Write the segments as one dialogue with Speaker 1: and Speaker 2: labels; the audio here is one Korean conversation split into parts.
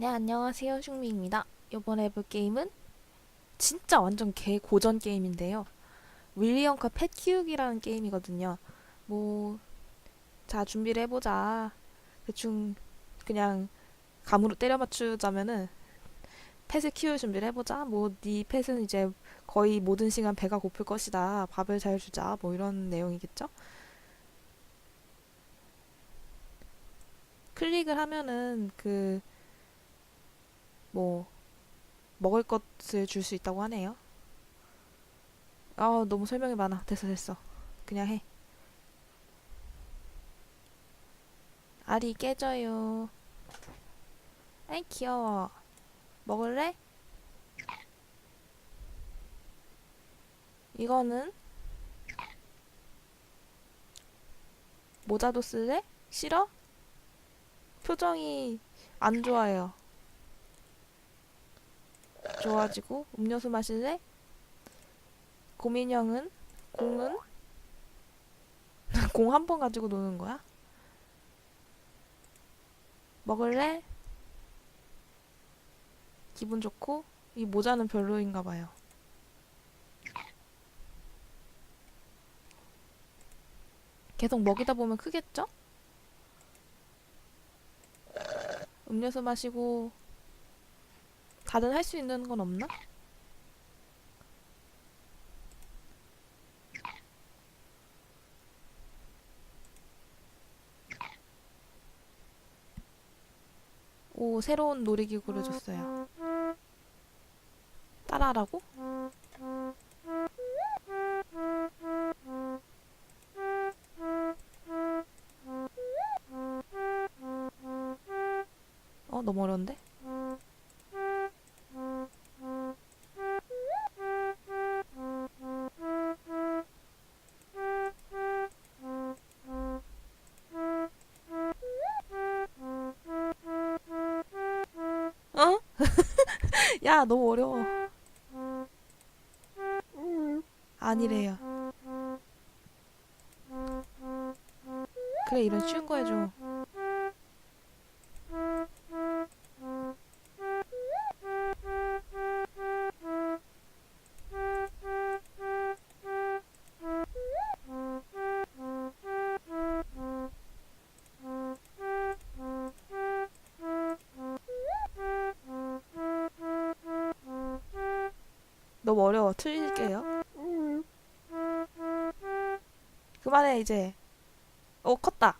Speaker 1: 네, 안녕하세요. 슝미입니다. 이번에 해볼 게임은 진짜 완전 개 고전 게임인데요. 윌리엄카 펫 키우기라는 게임이거든요. 뭐, 자, 준비를 해보자. 대충 그냥 감으로 때려 맞추자면은 펫을 키울 준비를 해보자. 뭐, 네 펫은 이제 거의 모든 시간 배가 고플 것이다. 밥을 잘 주자. 뭐 이런 내용이겠죠? 클릭을 하면은 그 뭐 먹을 것을 줄 수 있다고 하네요. 아, 너무 설명이 많아. 됐어, 됐어. 그냥 해. 알이 깨져요. 아이, 귀여워. 먹을래? 이거는 모자도 쓸래? 싫어? 표정이 안 좋아요. 좋아지고 음료수 마실래? 고민형은 공은 공 한 번 가지고 노는 거야? 먹을래? 기분 좋고 이 모자는 별로인가 봐요. 계속 먹이다 보면 크겠죠? 음료수 마시고 다른 할 수 있는 건 없나? 오, 새로운 놀이기구를 줬어요. 따라하라고? 어, 너무 어려운데? 야, 너무 어려워. 아니래요. 그래, 이런 쉬운 거 해줘. 이제. 어, 컸다.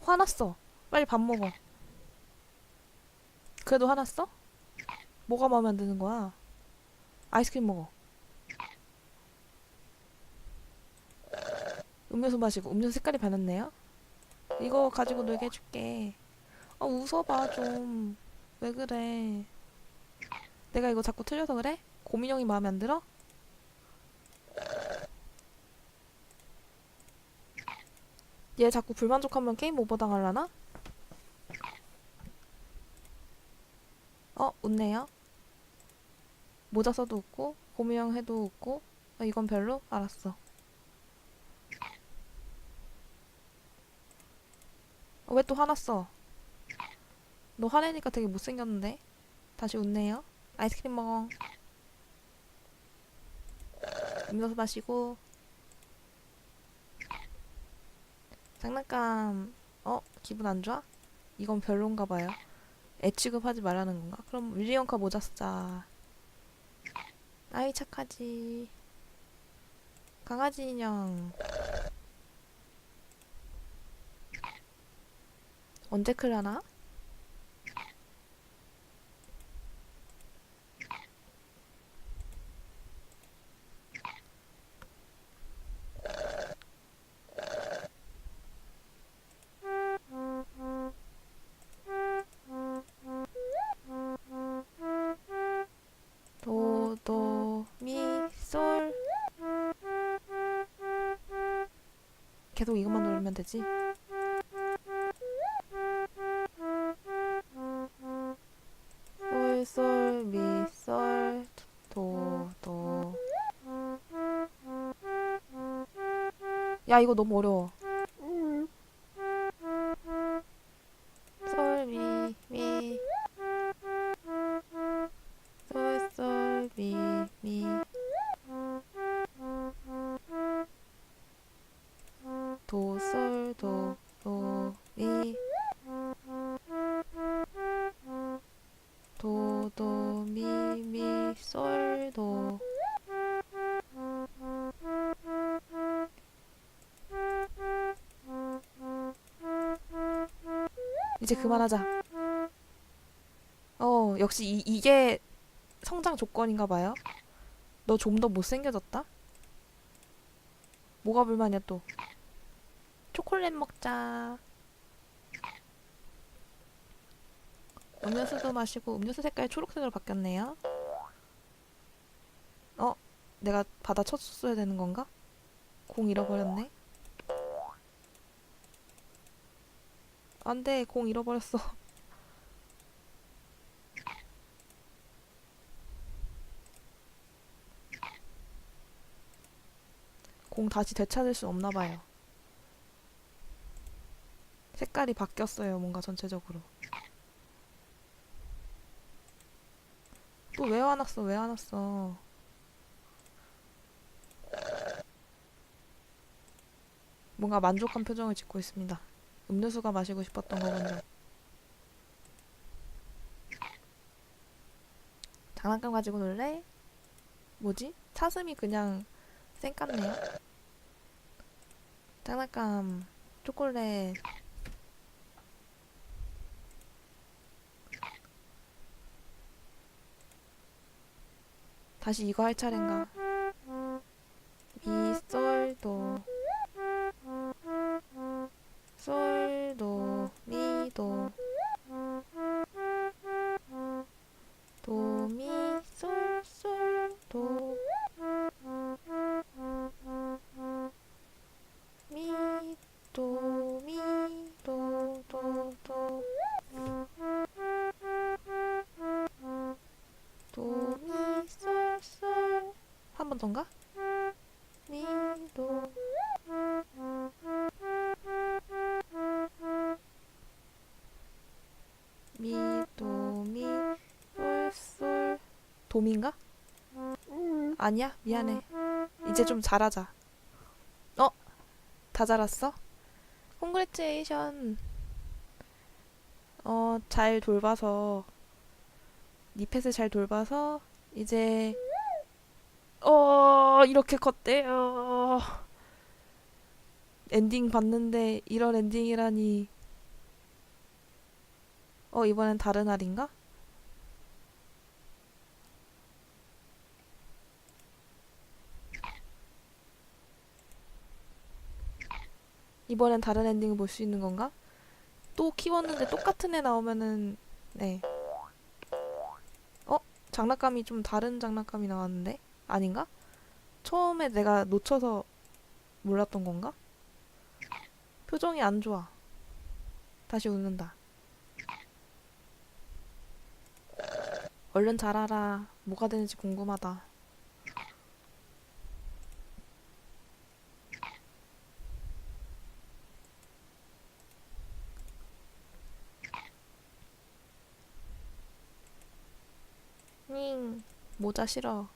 Speaker 1: 화났어. 빨리 밥 먹어. 그래도 화났어? 뭐가 마음에 안 드는 거야? 아이스크림 먹어. 음료수 마시고 음료수 색깔이 변했네요. 이거 가지고 놀게 해줄게. 아 웃어봐 좀. 왜 그래? 내가 이거 자꾸 틀려서 그래? 고민형이 마음에 안 들어? 얘 자꾸 불만족하면 게임 오버 당할라나? 어, 웃네요. 모자 써도 웃고, 고민형 해도 웃고, 어, 이건 별로? 알았어. 어, 왜 또 화났어? 너 화내니까 되게 못생겼는데? 다시 웃네요. 아이스크림 먹어. 음료수 마시고. 장난감. 어? 기분 안 좋아? 이건 별론가 봐요. 애 취급하지 말라는 건가? 그럼 윌리엄카 모자 쓰자. 아이 착하지. 강아지 인형. 언제 클라나? 누르면 되지. 솔, 솔, 미, 솔, 도, 도. 야, 이거 너무 어려워. 이제 그만하자. 어, 역시 이, 이게 성장 조건인가 봐요. 너 좀 더 못생겨졌다? 뭐가 불만이야 또? 초콜릿 먹자. 음료수도 마시고 음료수 색깔이 초록색으로 바뀌었네요. 어? 내가 받아 쳤어야 되는 건가? 공 잃어버렸네. 안 돼, 공 잃어버렸어. 공 다시 되찾을 수 없나 봐요. 색깔이 바뀌었어요, 뭔가 전체적으로. 또 왜 화났어, 왜 화났어. 뭔가 만족한 표정을 짓고 있습니다. 음료수가 마시고 싶었던 거군요. 장난감 가지고 놀래? 뭐지? 사슴이 그냥 쌩 깠네요. 장난감, 초콜릿. 다시 이거 할 차례인가? 미, 솔, 도. 솔, 도, 미, 도. 도, 미, 솔, 솔, 도. 미, 도, 미, 도, 도, 도. 도, 미, 솔, 솔. 한 번 더인가? 도미인가? 아니야? 미안해. 이제 좀 잘하자. 어? 다 자랐어? 콩그레츠에이션. 어, 잘 돌봐서 니 펫을 잘 돌봐서 이제 어, 이렇게 컸대요. 엔딩 봤는데 이런 엔딩이라니. 어, 이번엔 다른 알인가? 이번엔 다른 엔딩을 볼 수 있는 건가? 또 키웠는데 똑같은 애 나오면은 네. 어? 장난감이 좀 다른 장난감이 나왔는데? 아닌가? 처음에 내가 놓쳐서 몰랐던 건가? 표정이 안 좋아. 다시 웃는다. 얼른 자라라. 뭐가 되는지 궁금하다. 모자 싫어.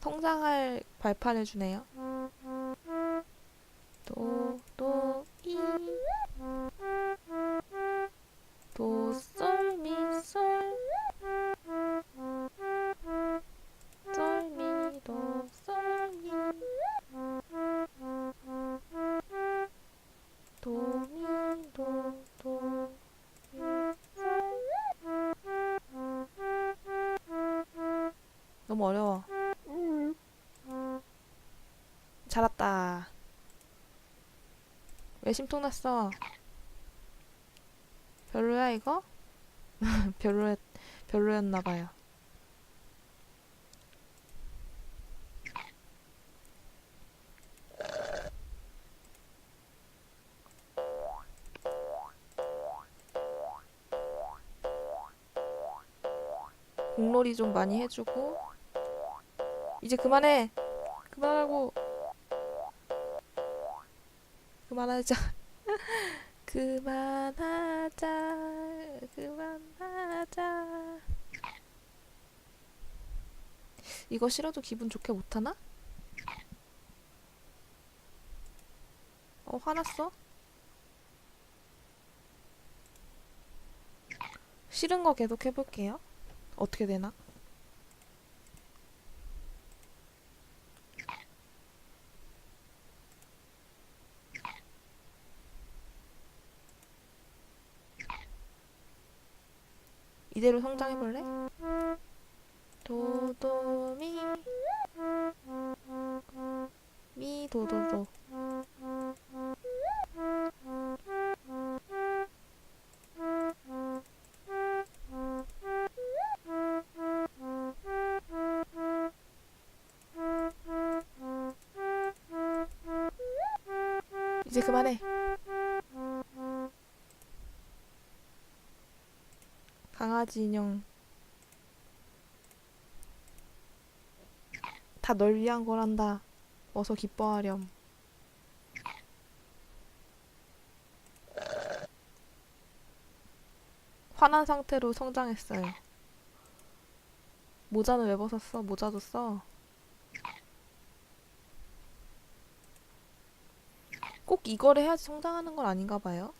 Speaker 1: 성장할 발판을 주네요. 도, 도, 이. 도, 솔, 너무 어려워. 잘했다. 왜 심통났어? 별로야 이거? 별로였 별로였나 봐요. 공놀이 좀 많이 해주고 이제 그만해. 그만하고 그만하자. 그만하자. 그만하자. 이거 싫어도 기분 좋게 못하나? 어, 화났어? 싫은 거 계속 해볼게요. 어떻게 되나? 이대로 성장해볼래? 도도미. 미 도도도 이제 그만해 강아지 인형 다 널 위한 거란다. 어서 기뻐하렴. 화난 상태로 성장했어요. 모자는 왜 벗었어? 모자도 써. 꼭 이걸 해야지 성장하는 건 아닌가 봐요.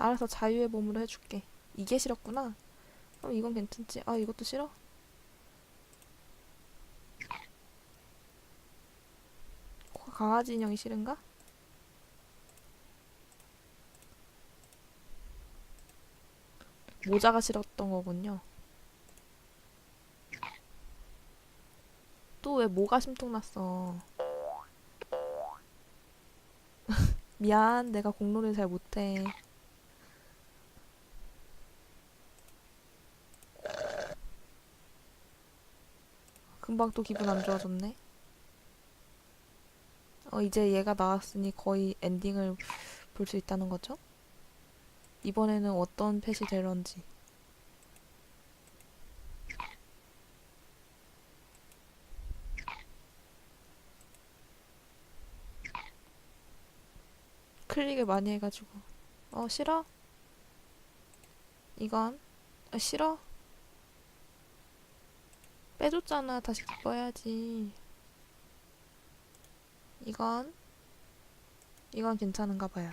Speaker 1: 알아서 자유의 몸으로 해줄게. 이게 싫었구나. 그럼 이건 괜찮지. 아, 이것도 싫어? 강아지 인형이 싫은가? 모자가 싫었던 거군요. 또 왜 뭐가 심통났어? 미안, 내가 공놀이를 잘 못해. 금방 또 기분 안 좋아졌네. 어, 이제 얘가 나왔으니 거의 엔딩을 볼 수 있다는 거죠? 이번에는 어떤 펫이 될런지. 클릭을 많이 해가지고. 어, 싫어? 이건? 아, 싫어? 빼줬잖아. 다시 기뻐야지. 이건? 이건 괜찮은가 봐요.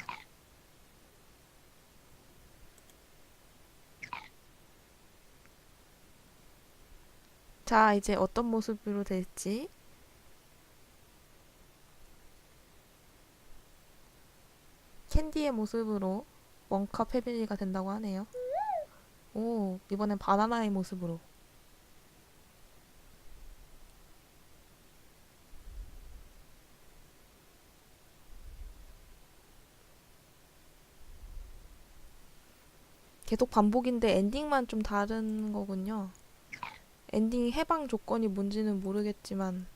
Speaker 1: 자, 이제 어떤 모습으로 될지. 캔디의 모습으로 원카 패밀리가 된다고 하네요. 오, 이번엔 바나나의 모습으로. 계속 반복인데 엔딩만 좀 다른 거군요. 엔딩 해방 조건이 뭔지는 모르겠지만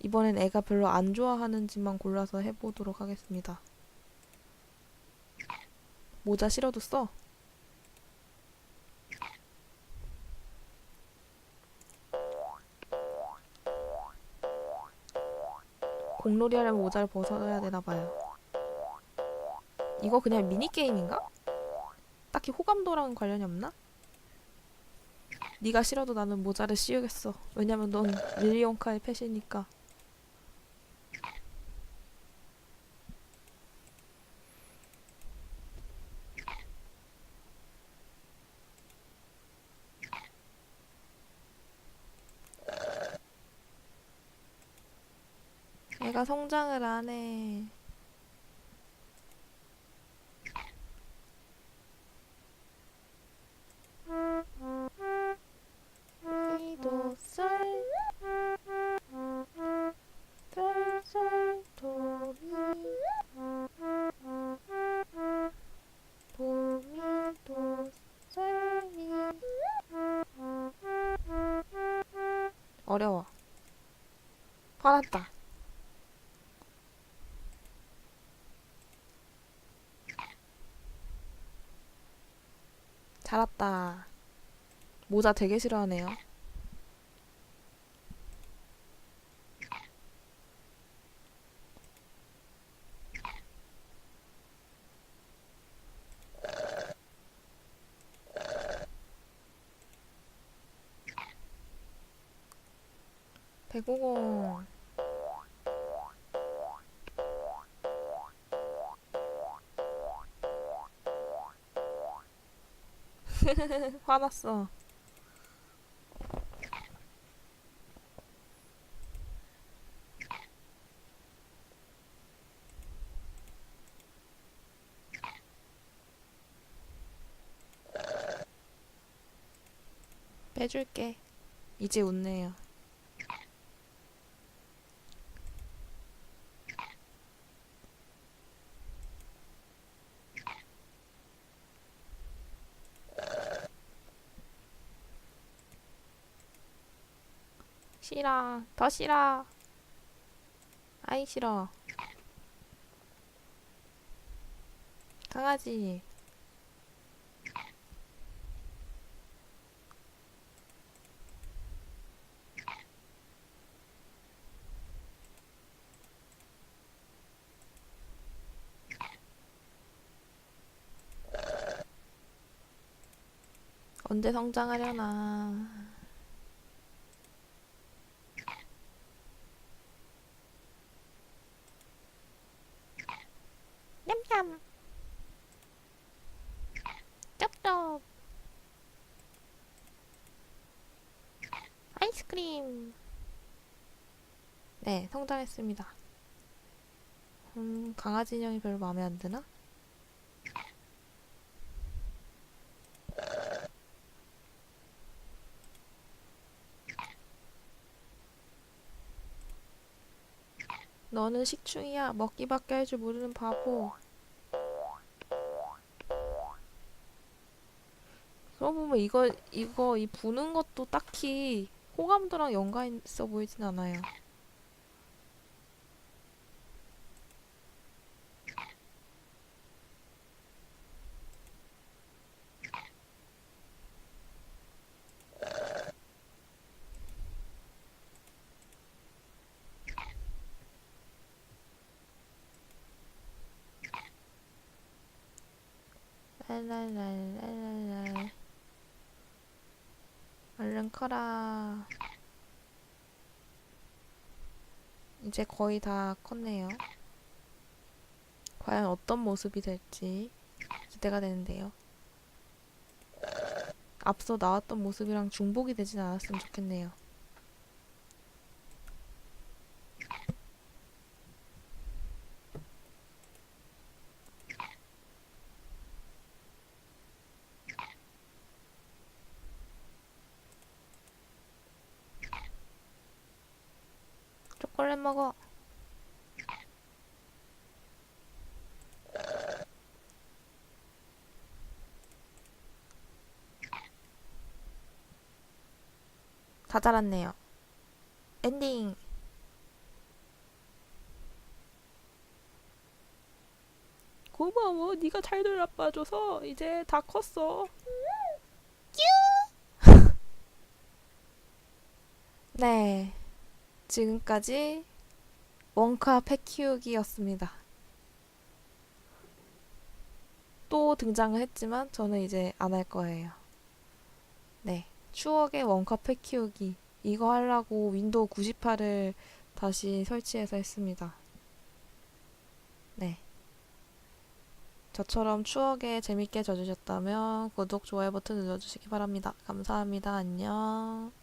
Speaker 1: 이번엔 애가 별로 안 좋아하는지만 골라서 해보도록 하겠습니다. 모자 써. 공놀이 하려면 모자를 벗어야 되나 봐요. 이거 그냥 미니게임인가? 딱히 호감도랑 관련이 없나? 네가 싫어도 나는 모자를 씌우겠어. 왜냐면 넌 윌리엄카의 펫이니까. 얘가 성장을 안 해. 어려워. 화났다. 잘했다. 모자 되게 싫어하네요 150 화났어. 빼줄게. 이제 웃네요. 싫어. 더 싫어. 아이 싫어. 강아지. 언제 성장하려나. 냠냠. 쩝쩝. 아이스크림. 네, 성장했습니다. 음, 강아지 인형이 별로 마음에 안 드나? 너는 식충이야. 먹기밖에 할 줄 모르는 바보. 그러고 보면 이거 이거 이 부는 것도 딱히 호감도랑 연관 있어 보이진 않아요. 랄랄랄랄랄. 얼른 커라. 이제 거의 다 컸네요. 과연 어떤 모습이 될지 기대가 되는데요. 앞서 나왔던 모습이랑 중복이 되진 않았으면 좋겠네요. 초콜릿 먹어. 다 자랐네요. 엔딩. 고마워. 네가 잘 돌아봐줘서 이제 다 컸어. 네. 지금까지 원카 펫 키우기였습니다. 또 등장을 했지만 저는 이제 안 할 거예요. 네. 추억의 원카 펫 키우기. 이거 하려고 윈도우 98을 다시 설치해서 했습니다. 네. 저처럼 추억에 재밌게 져주셨다면 구독, 좋아요 버튼 눌러주시기 바랍니다. 감사합니다. 안녕.